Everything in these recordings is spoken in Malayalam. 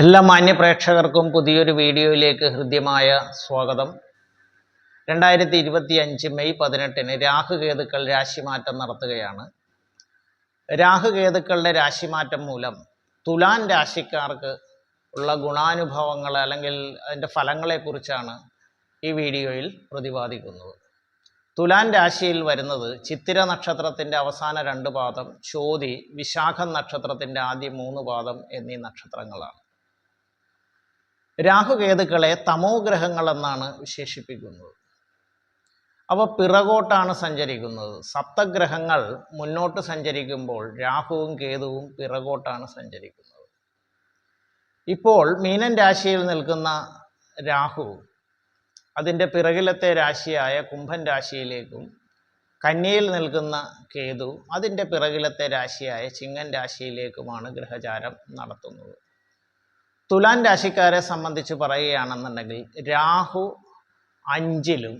എല്ലാ മാന്യ പ്രേക്ഷകർക്കും പുതിയൊരു വീഡിയോയിലേക്ക് ഹൃദ്യമായ സ്വാഗതം. രണ്ടായിരത്തി ഇരുപത്തി അഞ്ച് മെയ് പതിനെട്ടിന് രാഹുകേതുക്കൾ രാശിമാറ്റം നടത്തുകയാണ്. രാഹുകേതുക്കളുടെ രാശിമാറ്റം മൂലം തുലാൻ രാശിക്കാർക്ക് ഉള്ള ഗുണാനുഭവങ്ങൾ അല്ലെങ്കിൽ അതിന്റെ ഫലങ്ങളെക്കുറിച്ചാണ് ഈ വീഡിയോയിൽ പ്രതിപാദിക്കുന്നത്. തുലാൻ രാശിയിൽ വരുന്നത് ചിത്തിര നക്ഷത്രത്തിന്റെ അവസാന രണ്ട് പാദം ചോതി വിശാഖം നക്ഷത്രത്തിന്റെ ആദ്യ മൂന്ന് പാദം എന്നീ നക്ഷത്രങ്ങളാണ്. രാഹുകേതുക്കളെ തമോ ഗ്രഹങ്ങളെന്നാണ് വിശേഷിപ്പിക്കുന്നത്. അവ പിറകോട്ടാണ് സഞ്ചരിക്കുന്നത്. സപ്തഗ്രഹങ്ങൾ മുന്നോട്ട് സഞ്ചരിക്കുമ്പോൾ രാഹുവും കേതുവും പിറകോട്ടാണ് സഞ്ചരിക്കുന്നത്. ഇപ്പോൾ മീനൻ രാശിയിൽ നിൽക്കുന്ന രാഹു അതിന്റെ പിറകിലത്തെ രാശിയായ കുംഭൻ രാശിയിലേക്കും കന്യയിൽ നിൽക്കുന്ന കേതു അതിന്റെ പിറകിലത്തെ രാശിയായ ചിങ്ങൻ രാശിയിലേക്കുമാണ് ഗ്രഹചാരം നടത്തുന്നത്. തുലാൻ രാശിക്കാരെ സംബന്ധിച്ച് പറയുകയാണെന്നുണ്ടെങ്കിൽ രാഹു അഞ്ചിലും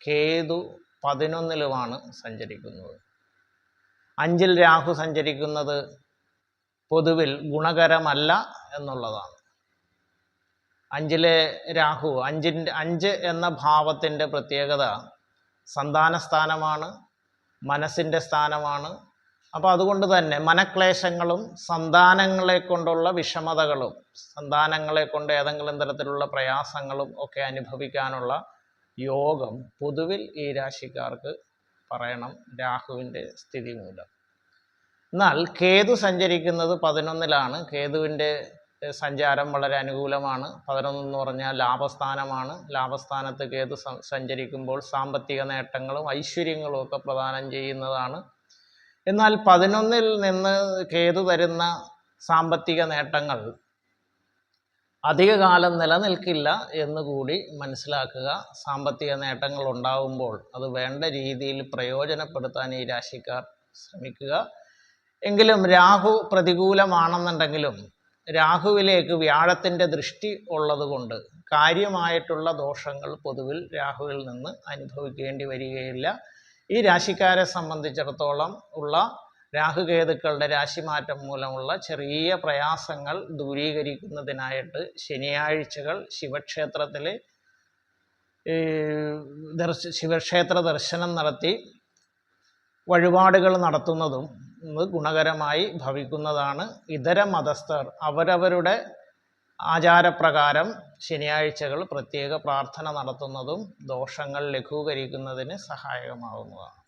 കേതു പതിനൊന്നിലുമാണ് സഞ്ചരിക്കുന്നത്. അഞ്ചിൽ രാഹു സഞ്ചരിക്കുന്നത് പൊതുവിൽ ഗുണകരമല്ല എന്നുള്ളതാണ്. അഞ്ചിലെ രാഹു അഞ്ചിന്റെ അഞ്ച് എന്ന ഭാവത്തിന്റെ പ്രത്യേകത സന്താന സ്ഥാനമാണ് മനസ്സിന്റെ സ്ഥാനമാണ് അപ്പോൾ അതുകൊണ്ട് തന്നെ മനക്ലേശങ്ങളും സന്താനങ്ങളെ കൊണ്ടുള്ള വിഷമതകളും സന്താനങ്ങളെ കൊണ്ട് ഏതെങ്കിലും തരത്തിലുള്ള പ്രയാസങ്ങളും ഒക്കെ അനുഭവിക്കാനുള്ള യോഗം പൊതുവിൽ ഈ രാശിക്കാർക്ക് പറയണം രാഹുവിന്റെ സ്ഥിതി മൂലം. എന്നാൽ കേതു സഞ്ചരിക്കുന്നത് പതിനൊന്നിലാണ്. കേതുവിന്റെ സഞ്ചാരം വളരെ അനുകൂലമാണ്. പതിനൊന്നെന്ന് പറഞ്ഞാൽ ലാഭസ്ഥാനമാണ്. ലാഭസ്ഥാനത്ത് കേതു സഞ്ചരിക്കുമ്പോൾ സാമ്പത്തിക നേട്ടങ്ങളും ഐശ്വര്യങ്ങളും ഒക്കെ പ്രദാനം ചെയ്യുന്നതാണ് എന്നാൽ പതിനൊന്നിൽ നിന്ന് കേതു തരുന്ന സാമ്പത്തിക നേട്ടങ്ങൾ അധികകാലം നിലനിൽക്കില്ല എന്നുകൂടി മനസ്സിലാക്കുക. സാമ്പത്തിക നേട്ടങ്ങൾ ഉണ്ടാവുമ്പോൾ അത് വേണ്ട രീതിയിൽ പ്രയോജനപ്പെടുത്താൻ ഈ രാശിക്കാർ ശ്രമിക്കുക. എങ്കിലും രാഹു പ്രതികൂലമാണെന്നുണ്ടെങ്കിലും രാഹുവിലേക്ക് വ്യാഴത്തിന്റെ ദൃഷ്ടി ഉള്ളതുകൊണ്ട് കാര്യമായിട്ടുള്ള ദോഷങ്ങൾ പൊതുവിൽ രാഹുവിൽ നിന്ന് അനുഭവിക്കേണ്ടി വരികയില്ല. ഈ രാശിക്കാരെ സംബന്ധിച്ചിടത്തോളം ഉള്ള രാഹുകേതുക്കളുടെ രാശിമാറ്റം മൂലമുള്ള ചെറിയ പ്രയാസങ്ങൾ ദൂരീകരിക്കുന്നതിനായിട്ട് ശനിയാഴ്ചകൾ ശിവക്ഷേത്രത്തിൽ ദർശ ശിവക്ഷേത്ര ദർശനം നടത്തി വഴിപാടുകൾ നടത്തുന്നതും ഗുണകരമായി ഭവിക്കുന്നതാണ് ഇതര മതസ്ഥർ. അവരവരുടെ ആചാരപ്രകാരം ശനിയാഴ്ചകൾ പ്രത്യേക പ്രാർത്ഥന നടത്തുന്നതും ദോഷങ്ങൾ ലഘൂകരിക്കുന്നതിന് സഹായകമാകുന്നതാണ്.